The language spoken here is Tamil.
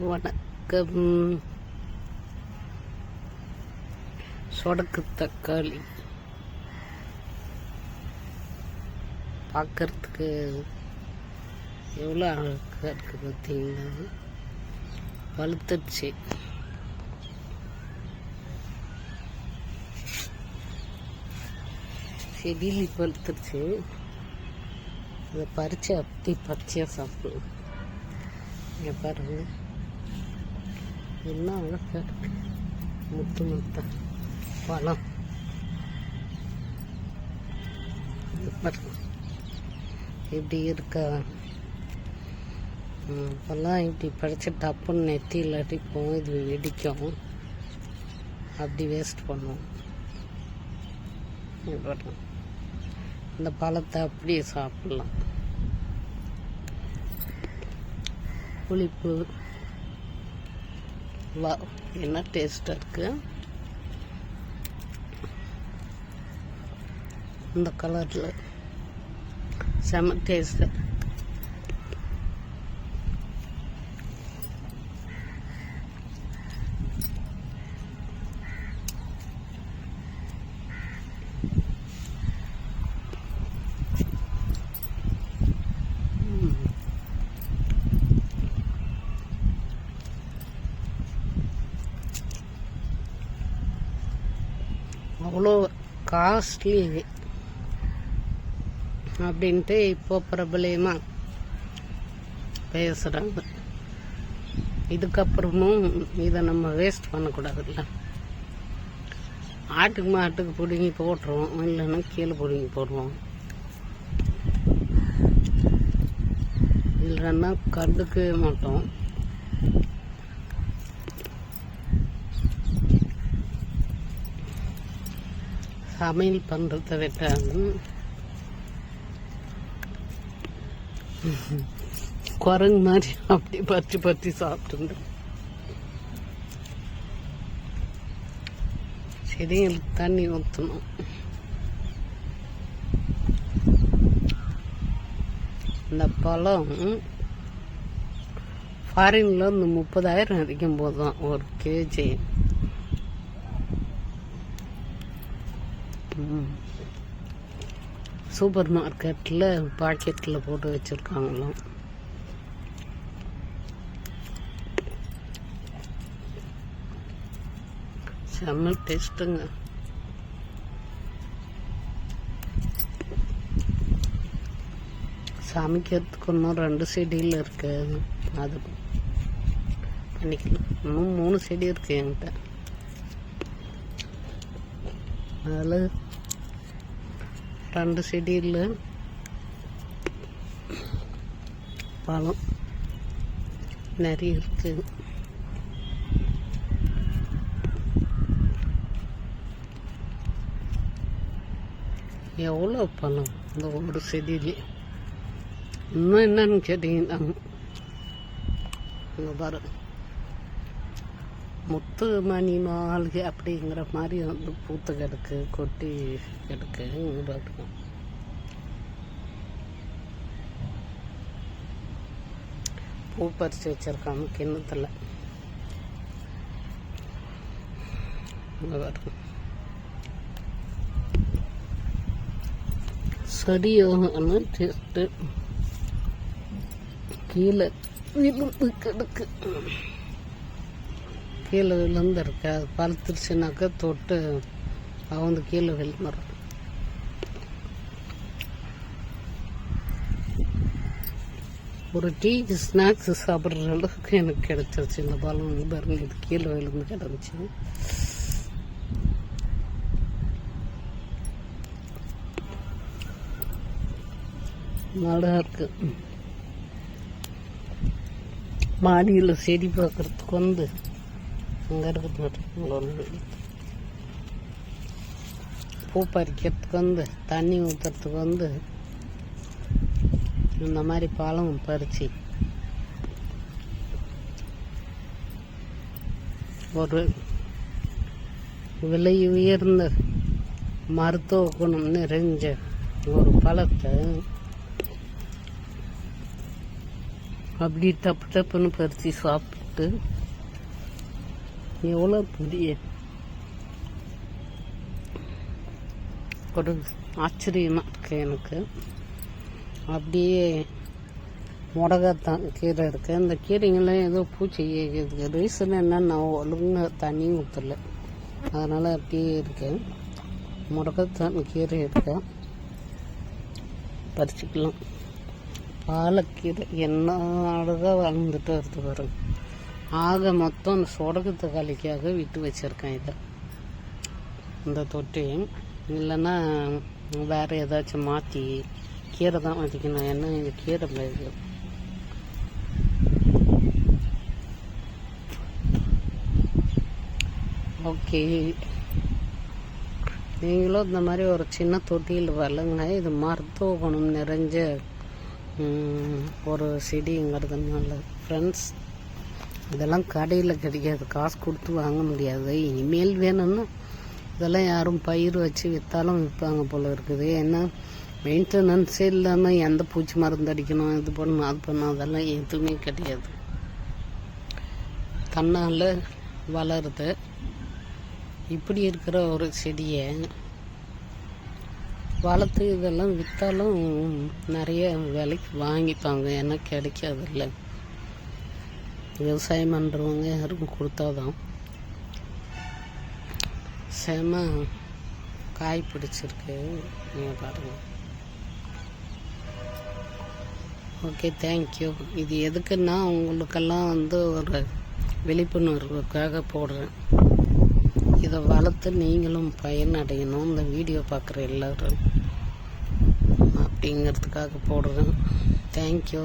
வணக்கம். சொடக்கு தக்காளி. பார்க்கறதுக்கு எவ்வளோ அழகாக இருக்குது பார்த்தீங்கன்னா பழுத்துருச்சு செடியில் பழுத்துருச்சு அதை பறித்து அப்படி பச்சையாக சாப்பிடுவோம் இங்கே பாருங்கள் என்ன அழகாக முத்து முத்த பழம். இப்படி இருக்கா. ம், அப்போல்லாம் இப்படி படித்து டப்புன்னு நெத்தியில் அடிப்போம் இது வெடிக்கும். அப்படி வேஸ்ட் பண்ணுவோம் இந்த பழத்தை அப்படியே சாப்பிட்லாம். புளிப்பு. வா என்ன டேஸ்ட் இருக்கு? இந்த கலரில் செம டேஸ்ட்டு அவ்வளோ காஸ்ட்லி அப்படின்ட்டு இப்போ பிரபலமாக பேசுகிறாங்க இதுக்கப்புறமும் இதை நம்ம வேஸ்ட் பண்ணக்கூடாதுல்ல. ஆட்டுக்கு மாட்டுக்கு பிடுங்கி போட்டுருவோம். இல்லைன்னா கீழே பிடுங்கி போடுவோம். இல்லைன்னா கண்டுக்கவே மாட்டோம். சமையல் பண்ணுறத விட்டாங்க குரங்கு மாதிரி அப்படி பற்றி பற்றி சாப்பிட்டு செடிங்களுக்கு தண்ணி ஊற்றணும் இந்த பழம் ஃபாரின்ல இந்த முப்பதாயிரம் அடிக்கும் போதும் ஒரு கேஜி சூப்பர் மார்க்கெட்டில் பாக்கெட்டில் போட்டு வச்சுருக்காங்களாம் செம்ம டேஸ்ட்டுங்க. சமைக்கிறதுக்கு இன்னும் ரெண்டு செடியில் இருக்குது அது பண்ணிக்கலாம். இன்னும் மூணு செடி இருக்குது என்கிட்ட. அதில் ரெண்டு செடியில் பழம் நிறைய இருக்கு. எவ்வளோ பழம் இந்த ஒரு செடியிலே? இன்னும் என்னன்னு கேட்டீங்கன்னா இங்கே பாரு. முத்து மணி மாளிகை அப்படிங்கிற மாதிரி வந்து பூத்து கிடக்கு கொட்டி கிடக்கு இங்க பூ பறித்து வச்சிருக்காங்க கிண்ணத்தில். இங்க பாருங்க. சரியான கீழே விழுந்து கிடக்கு. கீழே விழுந்துருக்கு அது பழுத்துருச்சுனாக்கா தொட்டு அவங்க கீழே விழுந்துடும் ஒரு டீ ஸ்நாக்ஸ் சாப்பிட்ற அளவுக்கு எனக்கு கிடைச்சிருச்சு. இந்த பழம் பாருங்க இது கீழே விழுந்து கிடந்துச்சு. நல்லா இருக்கு. மாடியில் செடி பார்க்கறதுக்கு வந்து அங்கே இருக்குது பாருங்க பூ பறிக்கிறதுக்கு வந்து தண்ணி ஊற்றுறதுக்கு வந்து இந்த மாதிரி பழம் பறிச்சு ஒரு விலை உயர்ந்த மருத்துவ குணம் நிறைஞ்ச ஒரு பழத்தை அப்படி டப்பு டப்புன்னு பறித்து சாப்பிட்டு எவ்வளோ பெரிய? ஒரு ஆச்சரியமாக இருக்குது எனக்கு. அப்படியே முடகத்தான் கீரை இருக்குது அந்த கீரைங்களாம் ஏதோ பூச்சி இருக்குது ரீசன் என்னென்னா நான் ஒழுங்காக தண்ணி ஊற்றல அதனால் அப்படியே இருக்குது முடகத்தான் கீரை இருக்கு. பறிச்சுக்கலாம். பாலக்கீரை. என்ன அழகாக வளர்ந்துட்டு வருது பாருங்க. ஆக மொத்தம் அந்த சொடகு தக்காளிக்காக விட்டு வச்சுருக்கேன் இதை. இந்த தொட்டி. இல்லைன்னா வேறு ஏதாச்சும் மாற்றி கீரை தான் மாற்றிக்கணும் ஏன்னா இந்த கீரை பயிர் ஓகே. நீங்களும் இந்த மாதிரி ஒரு சின்ன தொட்டியில் வரலங்க இது மருத்துவ குணம் நிறைஞ்ச ஒரு ஒரு செடிங்கிறதுனால. ஃப்ரெண்ட்ஸ் இதெல்லாம் கடையில் கிடைக்காது. காசு கொடுத்து வாங்க முடியாது. இனிமேல் வேணும்னா இதெல்லாம் யாரும் பயிர் வச்சு விற்றாலும் விற்பாங்க போல் இருக்குது. ஏன்னா மெயின்டெனன்ஸே இல்லாமல் எந்த பூச்சி மருந்து அடிக்கணும் இது பண்ணணும் அது பண்ணணும் அதெல்லாம் எதுவுமே கிடையாது. தன்னால் வளருது. இப்படி இருக்கிற ஒரு செடியை வளர்த்து இதெல்லாம் விற்றாலும் நிறைய விலைக்கு வாங்கிப்பாங்க. ஏன்னா கிடைக்காதுல்ல. விவசாயம் பண்ணுறவங்க யாருக்கும் கொடுத்தாதான் செம காய் பிடிச்சிருக்கு. நீங்கள் பாருங்கள் ஓகே தேங்க்யூ இது எதுக்குன்னா உங்களுக்கெல்லாம் வந்து ஒரு விழிப்புணர்வுக்காக போடுறேன். இதை வளர்த்து நீங்களும் பயனடையணும். இந்த வீடியோ பார்க்குற எல்லோரும். அப்படிங்கிறதுக்காக போடுறேன். தேங்க்யூ